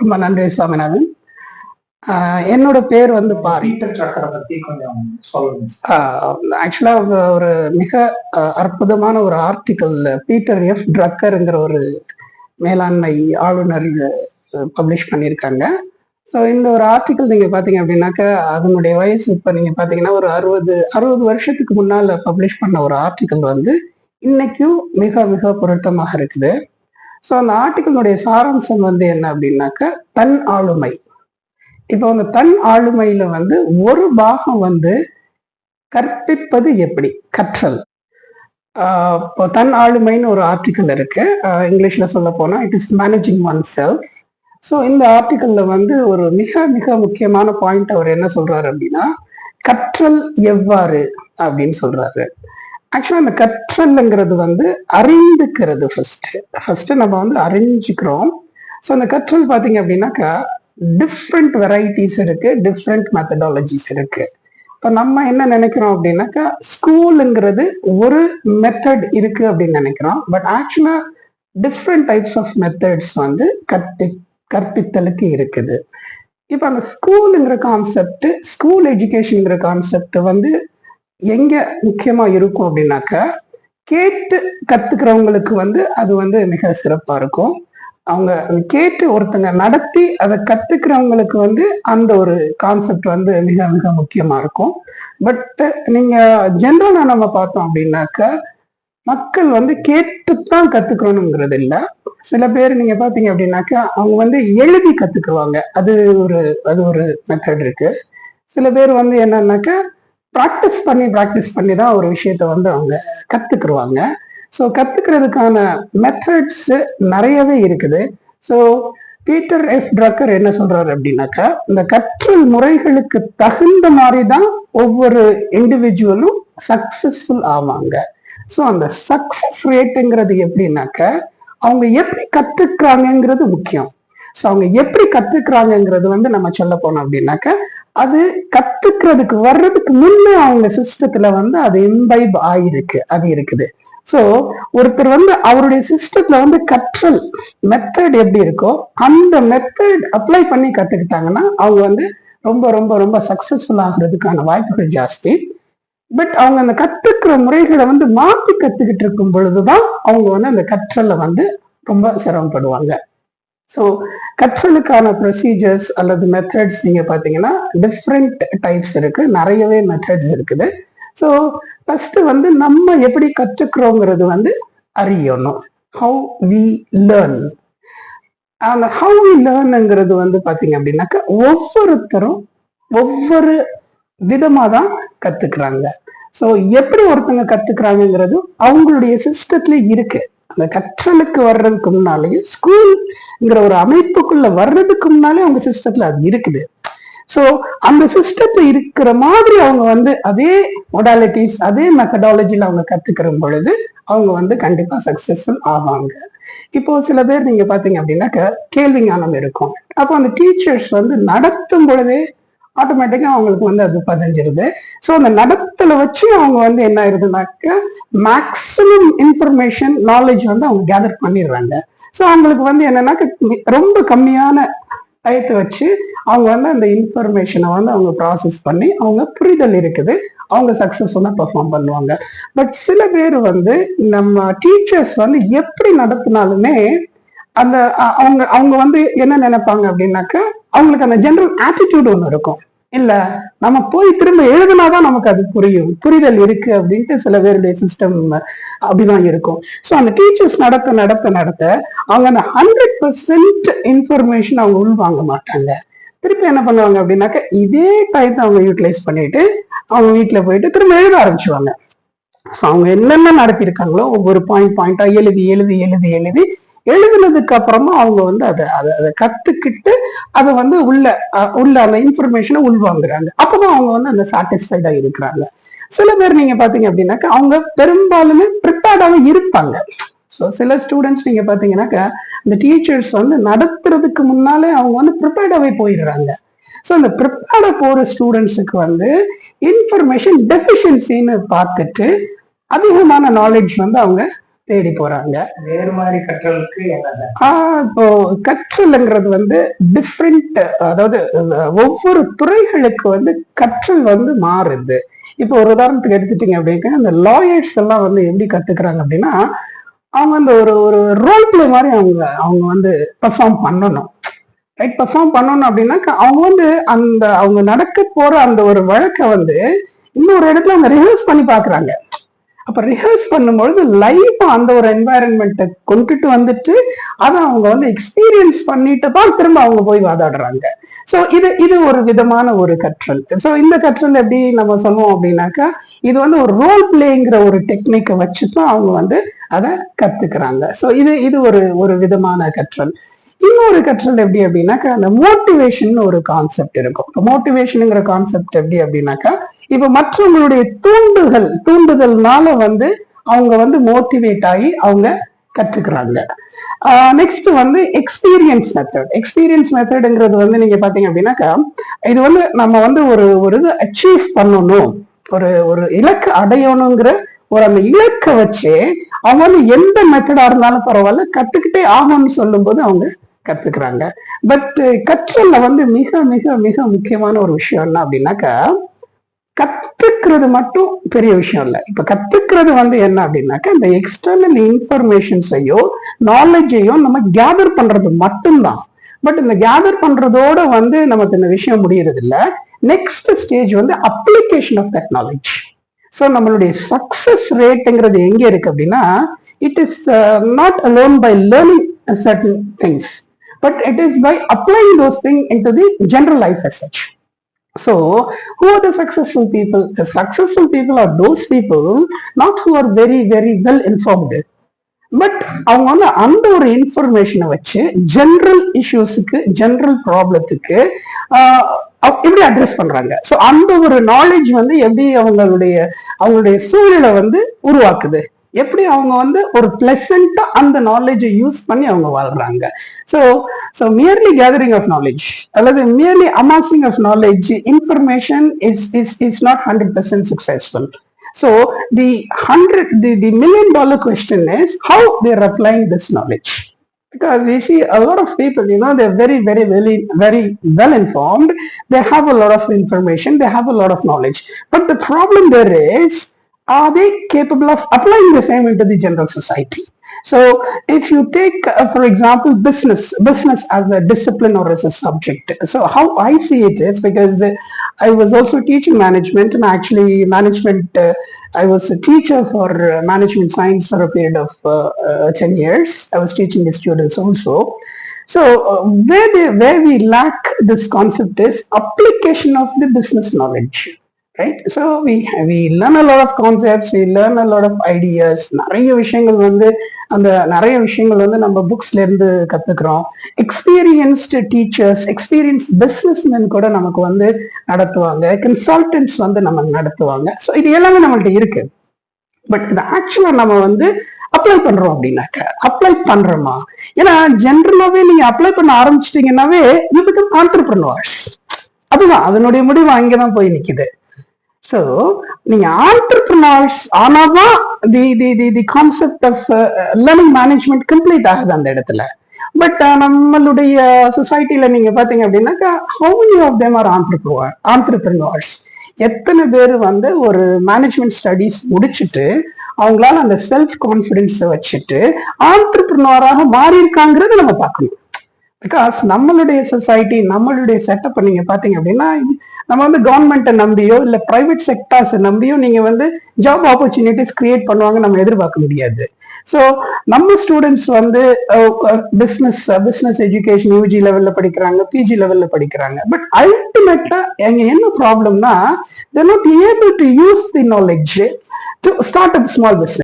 ரொம்ப நன்றி சுவாமிநாதன். என்னோட பேர் வந்து பத்தி கொஞ்சம் சொல்லுங்க. ஆக்சுவலா ஒரு மிக அற்புதமான ஒரு ஆர்டிக்கல் பீட்டர் எஃப் ட்ரக்கருங்கிற ஒரு மேலாண்மை ஆளுநர் பப்ளிஷ் பண்ணியிருக்காங்க. ஸோ இந்த ஒரு ஆர்டிக்கல் நீங்க பாத்தீங்க அப்படின்னாக்கா அதனுடைய வயசு இப்போ நீங்க பாத்தீங்கன்னா ஒரு அறுபது அறுபது வருஷத்துக்கு முன்னால பப்ளிஷ் பண்ண ஒரு ஆர்டிக்கல் வந்து இன்னைக்கும் மிக மிக பொருத்தமாக இருக்குது. ஸோ அந்த ஆர்டிக்கிளுடைய சாராம்சம் வந்து என்ன அப்படின்னாக்கா தன் ஆளுமை. இப்போ அந்த தன் ஆளுமையில வந்து ஒரு பாகம் வந்து கற்பிப்பது எப்படி? கற்றல். இப்போ தன் ஆளுமைன்னு ஒரு ஆர்டிக்கல் இருக்கு. இங்கிலீஷ்ல சொல்ல போனா it is managing oneself so இந்த ஆர்டிக்கல்ல வந்து ஒரு மிக மிக முக்கியமான பாயிண்ட் அவர் என்ன சொல்றாரு அப்படின்னா கற்றல் எவ்வாறு அப்படின்னு சொல்றாரு. ஆக்சுவலாக அந்த கற்றல்ங்கிறது வந்து அறிந்துக்கிறது ஃபர்ஸ்ட் ஃபர்ஸ்ட் நம்ம வந்து அறிஞ்சுக்கிறோம். ஸோ அந்த கற்றல் பார்த்தீங்க அப்படின்னாக்கா டிஃப்ரெண்ட் வெரைட்டிஸ் இருக்கு டிஃப்ரெண்ட் மெத்தடாலஜிஸ் இருக்கு. இப்போ நம்ம என்ன நினைக்கிறோம் அப்படின்னாக்கா ஸ்கூலுங்கிறது ஒரு மெத்தட் இருக்கு அப்படின்னு நினைக்கிறோம். பட் ஆக்சுவலாக டிஃப்ரெண்ட் டைப்ஸ் ஆஃப் மெத்தட்ஸ் வந்து கற்பி கற்பித்தலுக்கு இருக்குது. இப்போ அந்த ஸ்கூலுங்கிற கான்செப்ட் ஸ்கூல் எஜுகேஷனுங்கிற கான்செப்ட் வந்து எங்க முக்கியமா இருக்கும் அப்படின்னாக்கா கேட்டு கத்துக்கிறவங்களுக்கு வந்து அது வந்து மிக சிறப்பா இருக்கும். அவங்க கேட்டு ஒருத்தங்க நடத்தி அதை கத்துக்கிறவங்களுக்கு வந்து அந்த ஒரு கான்செப்ட் வந்து மிக மிக முக்கியமா இருக்கும். பட் நீங்க ஜென்ரலா நம்ம பார்த்தோம் அப்படின்னாக்க மக்கள் வந்து கேட்டுத்தான் கத்துக்கணுங்கிறது இல்லை சில பேர் நீங்க பாத்தீங்க அப்படின்னாக்கா அவங்க வந்து எழுதி கத்துக்குவாங்க. அது ஒரு அது ஒரு மெத்தட் இருக்கு. சில பேர் வந்து என்னன்னாக்கா ப்ராக்டிஸ் பண்ணி ப்ராக்டிஸ் பண்ணி தான் ஒரு விஷயத்த வந்து அவங்க கற்றுக்குருவாங்க ஸோ கற்றுக்கிறதுக்கான மெத்தட்ஸ் நிறையவே இருக்குது. ஸோ பீட்டர் எஃப் ட்ரக்கர் என்ன சொல்றாரு அப்படின்னாக்கா இந்த கற்றல் முறைகளுக்கு தகுந்த மாதிரி தான் ஒவ்வொரு இண்டிவிஜுவலும் சக்சஸ்ஃபுல் ஆவாங்க. ஸோ அந்த சக்சஸ் ரேட்டுங்கிறது எப்படின்னாக்க அவங்க எப்படி கற்றுக்கிறாங்கங்கிறது முக்கியம். ஸோ அவங்க எப்படி கத்துக்கிறாங்கிறது வந்து நம்ம சொல்ல போனோம் அப்படின்னாக்க அது கத்துக்கிறதுக்கு வர்றதுக்கு முன்னே அவங்க சிஸ்டத்துல வந்து அது இம்பைப் ஆயிருக்கு அது இருக்குது. ஸோ ஒருத்தர் வந்து அவருடைய சிஸ்டத்துல வந்து கற்றல் மெத்தட் எப்படி இருக்கோ அந்த மெத்தட் அப்ளை பண்ணி கத்துக்கிட்டாங்கன்னா அவங்க வந்து ரொம்ப ரொம்ப ரொம்ப சக்சஸ்ஃபுல் ஆகுறதுக்கான வாய்ப்புகள் ஜாஸ்தி. பட் அவங்க அந்த கத்துக்கிற முறைகளை வந்து மாத்தி கத்துக்கிட்டு இருக்கும் பொழுதுதான் அவங்க வந்து அந்த கற்றலை வந்து ரொம்ப சிரமப்படுவாங்க. ஸோ கற்றலுக்கான ப்ரொசீஜர்ஸ் அல்லது மெத்தட்ஸ் நீங்கள் பார்த்தீங்கன்னா டிஃப்ரெண்ட் டைப்ஸ் இருக்கு. நிறையவே மெத்தட்ஸ் இருக்குது. ஸோ ஃபஸ்ட்டு வந்து நம்ம எப்படி கற்றுக்கிறோங்கிறது வந்து அறியணும். ஹவு வி லேர்ன் அந்த ஹவு வி லேர்னுங்கிறது வந்து பார்த்தீங்க அப்படின்னாக்கா ஒவ்வொருத்தரும் ஒவ்வொரு விதமா தான் கத்துக்கிறாங்க. ஸோ எப்படி ஒருத்தங்க கற்றுக்குறாங்கங்கிறது அவங்களுடைய சிஸ்டத்துல இருக்குது அந்த கற்றலுக்கு வர்றதுக்கு முன்னாலேயும் ஸ்கூல்ங்கிற ஒரு அமைப்புக்குள்ள வர்றதுக்கு முன்னாலே அவங்க சிஸ்டத்துல அது இருக்குது. ஸோ அந்த சிஸ்டத்துல இருக்கிற மாதிரி அவங்க வந்து அதே மொடாலிட்டிஸ் அதே மெத்தடாலஜியில் அவங்க கத்துக்கிற பொழுது அவங்க வந்து கண்டிப்பா சக்சஸ்ஃபுல் ஆவாங்க. இப்போ சில பேர் நீங்க பாத்தீங்க அப்படின்னாக்க கேள்வி ஞானம் இருக்கும். அப்போ அந்த டீச்சர்ஸ் வந்து நடத்தும் பொழுதே ஆட்டோமேட்டிக்காக அவங்களுக்கு வந்து அது பதிஞ்சிருது. ஸோ அந்த நடத்தில் வச்சு அவங்க வந்து என்ன ஆயிருதுனாக்க மேக்சிமம் இன்ஃபர்மேஷன் நாலேஜ் வந்து அவங்க கேதர் பண்ணிடுறாங்க. ஸோ அவங்களுக்கு வந்து என்னன்னாக்க ரொம்ப கம்மியான டயத்தை வச்சு அவங்க வந்து அந்த இன்ஃபர்மேஷனை வந்து அவங்க ப்ராசஸ் பண்ணி அவங்க புரிதல் இருக்குது. அவங்க சக்ஸஸ்ஃபுல்லாக பெர்ஃபார்ம் பண்ணுவாங்க. பட் சில பேர் வந்து நம்ம டீச்சர்ஸ் வந்து எப்படி நடத்தினாலுமே அந்த அவங்க அவங்க வந்து என்ன நினைப்பாங்க அப்படின்னாக்க அவங்களுக்கு அந்த ஜெனரல் ஆட்டிடியூட் ஒன்று இருக்கும். இல்ல நம்ம போய் திரும்ப எழுதினாதான் நமக்கு அது புரியும். புரிதல் இருக்கு அப்படின்ட்டு சில பேருடைய சிஸ்டம் அப்படிதான் இருக்கும். ஸோ அந்த டீச்சர்ஸ் நடத்த நடத்த நடத்த அவங்க அந்த ஹண்ட்ரட் பர்சன்ட் இன்ஃபர்மேஷன் அவங்க உள்வாங்க மாட்டாங்க. திருப்பி என்ன பண்ணுவாங்க அப்படின்னாக்கா இதே டயத்தை அவங்க யூட்டிலைஸ் பண்ணிட்டு அவங்க வீட்டுல போயிட்டு திரும்ப எழுத ஆரம்பிச்சுவாங்க ஸோ அவங்க என்னென்ன நடத்தியிருக்காங்களோ ஒவ்வொரு பாயிண்ட் பாயிண்டா எழுதி எழுதி எழுதி எழுதி எழுதுனதுக்கு அப்புறமா அவங்க வந்து அதை அதை அதை கத்துக்கிட்டு அதை வந்து உள்ள அஹ், உள்ள அந்த இன்ஃபர்மேஷனை உள்வாங்குறாங்க. அப்பதான் அவங்க வந்து அந்த சாட்டிஸ்ஃபைடா இருக்கிறாங்க. சில பேர் நீங்க பாத்தீங்க அப்படின்னாக்கா அவங்க பெரும்பாலுமே ப்ரிப்பேர்டாவே இருப்பாங்க. ஸோ சில ஸ்டூடெண்ட்ஸ் நீங்க பாத்தீங்கன்னாக்கா இந்த டீச்சர்ஸ் வந்து நடத்துறதுக்கு முன்னாலே அவங்க வந்து ப்ரிப்பேர்டாவே போயிடுறாங்க. ஸோ இந்த ப்ரிப்பேர்டா போற ஸ்டூடெண்ட்ஸுக்கு வந்து இன்ஃபர்மேஷன் டெஃபிஷியன்சின்னு பார்த்துட்டு அதிகமான நாலேஜ் வந்து அவங்க தேடி போறாங்க. வேறு மாதிரி கற்றலுக்கு என்ன சார்? ஆஹ் இப்போ கற்றல்ங்கிறது வந்து டிஃப்ரெண்ட் அதாவது ஒவ்வொரு துறைகளுக்கு வந்து கற்றல் வந்து மாறுது. இப்போ ஒரு உதாரணத்துக்கு எடுத்துட்டீங்க அப்படின்னா அந்த லாயர்ஸ் எல்லாம் வந்து எப்படி கத்துக்கிறாங்க அப்படின்னா அவங்க அந்த ஒரு ஒரு ரோல் பிளே மாதிரி அவங்க அவங்க வந்து பெர்ஃபார்ம் பண்ணணும். ரைட் பெர்ஃபார்ம் பண்ணணும் அப்படின்னாக்கா அவங்க வந்து அந்த அவங்க நடக்க போற அந்த ஒரு வழக்கை வந்து இன்னொரு இடத்துல அவங்க ரிஹர்ஸ் பண்ணி பாக்குறாங்க. அப்ப ரிஹர்ஸ் பண்ணும்பொழுது லைஃப் அந்த ஒரு என்வாயரன்மெண்ட்டை கொண்டுட்டு வந்துட்டு அதை அவங்க வந்து எக்ஸ்பீரியன்ஸ் பண்ணிட்டு தான் திரும்ப அவங்க போய் வாதாடுறாங்க. ஸோ இது இது ஒரு விதமான ஒரு கற்றல். ஸோ இந்த கற்றல் எப்படி நம்ம சொல்லுவோம் அப்படின்னாக்கா இது வந்து ஒரு ரோல் பிளேங்கிற ஒரு டெக்னிக்கை வச்சு தான் அவங்க வந்து அதை கத்துக்கிறாங்க. ஸோ இது இது ஒரு ஒரு விதமான கற்றல். இன்னொரு கற்றல் எப்படி அப்படின்னாக்கா அந்த மோட்டிவேஷன் ஒரு கான்செப்ட் இருக்கும். மோட்டிவேஷனுங்கிற கான்செப்ட் எப்படி அப்படின்னாக்கா இப்போ மற்றவங்களுடைய தூண்டுகள் தூண்டுதல்னால வந்து அவங்க வந்து மோட்டிவேட் ஆகி அவங்க கற்றுக்கிறாங்க. நெக்ஸ்ட் வந்து எக்ஸ்பீரியன்ஸ் மெத்தட் எக்ஸ்பீரியன்ஸ் மெத்தடுங்கிறது வந்து நீங்க பாத்தீங்க அப்படின்னாக்கா இது வந்து நம்ம வந்து ஒரு ஒரு இது அச்சீவ் பண்ணணும். ஒரு ஒரு இலக்கு அடையணுங்கிற ஒரு அந்த இலக்கை வச்சு அவங்க வந்து எந்த மெத்தடா இருந்தாலும் பரவாயில்ல கத்துக்கிட்டே ஆகணும்னு சொல்லும்போது அவங்க கத்துக்கிறாங்க. பட் கற்றல்ல வந்து மிக மிக மிக முக்கியமான ஒரு விஷயம் என்ன அப்படின்னாக்கா கத்துக்கிறது மட்டும் பெரிய விஷயம் இல்லை. இப்ப கத்துக்கிறது வந்து என்ன அப்படின்னாக்கா இந்த எக்ஸ்டர்னல் இன்ஃபர்மேஷன்ஸையோ நாலேஜையோ நம்ம கேதர் பண்றது மட்டும்தான். பட் இந்த கேதர் பண்றதோட வந்து நமக்கு இந்த விஷயம் முடியறது இல்ல. நெக்ஸ்ட் ஸ்டேஜ் வந்து application of that knowledge so நம்மளுடைய சக்சஸ் ரேட்டுங்கிறது எங்கே இருக்கு அப்படின்னா it is not alone by learning certain things but it is by applying those thing into the general life as such So, who are the successful people? The successful people are those people not who are very, very well informed. But அவங்க வந்து அந்த ஒரு இன்ஃபர்மேஷனை வச்சு general இஷ்யூஸுக்கு general ப்ராப்ளத்துக்கு எப்படி address பண்றாங்க so அந்த ஒரு நாலேஜ் வந்து எப்படி அவங்களுடைய அவங்களுடைய சூழலை வந்து உருவாக்குது எப்படி அவங்க வந்து ஒரு பிளசண்டா அந்த நாலேஜை யூஸ் பண்ணி அவங்க வாழ்றாங்க so so merely gathering of knowledge அல்லது merely amassing of knowledge information is is is not hundred percent successful so the hundred the the million dollar question is how they're applying this knowledge because we see a lot of people you know they're very very very very well informed they have a lot of information they have a lot of knowledge but the problem there is are they capable of applying the same into the general society? So if you take, uh, for example, business, business as a discipline or as a subject. So how I see it is because uh, I was also teaching management and actually management, uh, I was a teacher for uh, management science for a period of uh, uh, 10 years. I was teaching the students also. So where, they, where we lack this concept is application of the business knowledge. Right so we we learn a lot of concepts we learn a lot of ideas நிறைய விஷயங்கள் வந்து அந்த நிறைய விஷயங்கள் வந்து நம்ம புக்ஸ்ல இருந்து கத்துக்கிறோம். எக்ஸ்பீரியன்ஸ்டு டீச்சர்ஸ் எக்ஸ்பீரியன்ஸ் பிஸ்னஸ்மேன் கூட நமக்கு வந்து நடத்துவாங்க. கன்சல்டன்ட்ஸ் வந்து நம்ம நடத்துவாங்க. ஸோ இது எல்லாமே நம்மள்ட்ட இருக்கு. பட் இது ஆக்சுவலா நம்ம வந்து அப்ளை பண்றோம் அப்படின்னாக்க அப்ளை பண்றோமா? ஏன்னா ஜென்ரலாவே நீங்க அப்ளை பண்ண ஆரம்பிச்சிட்டீங்கன்னாவே யூ பிகம் ஆண்டர்பிரினர்ஸ் அதுதான் அதனுடைய முடிவு அங்கதான் போய் நிக்குது. ஸோ நீங்க entrepreneurs ஆனாவா the the the the concept of learning management complete ஆகுது அந்த இடத்துல. பட் uh, நம்மளுடைய சொசைட்டில நீங்க பாத்தீங்க அப்படின்னாக்கா how many of them are entrepreneur entrepreneurs எத்தனை பேர் வந்து ஒரு மேனேஜ்மெண்ட் ஸ்டடீஸ் முடிச்சுட்டு அவங்களால அந்த செல்ஃப் கான்ஃபிடென்ஸை வச்சுட்டு ஆண்டர்பிரினராக மாறி இருக்காங்கிறத நம்ம பார்க்கணும். பிகாஸ் நம்மளுடைய சொசைட்டி நம்மளுடைய செட்டப் நீங்க பாத்தீங்க அப்படின்னா நம்ம வந்து கவர்மெண்ட்டை நம்பியோ இல்ல பிரைவேட் செக்டர்ஸ் நம்பியோ நீங்க வந்து ஜாப் ஆப்பர்ச்சுனிட்டிஸ் கிரியேட் பண்ணுவாங்க நம்ம எதிர்பார்க்க முடியாது. ஸோ நம்ம ஸ்டூடெண்ட்ஸ் வந்து பிஸ்னஸ் பிஸ்னஸ் எஜுகேஷன் யூஜி லெவல்ல படிக்கிறாங்க பிஜி லெவல்ல படிக்கிறாங்க. பட் அல்டிமேட்டா எங்க என்ன ப்ராப்ளம்னா they're not able to use the knowledge to start up small business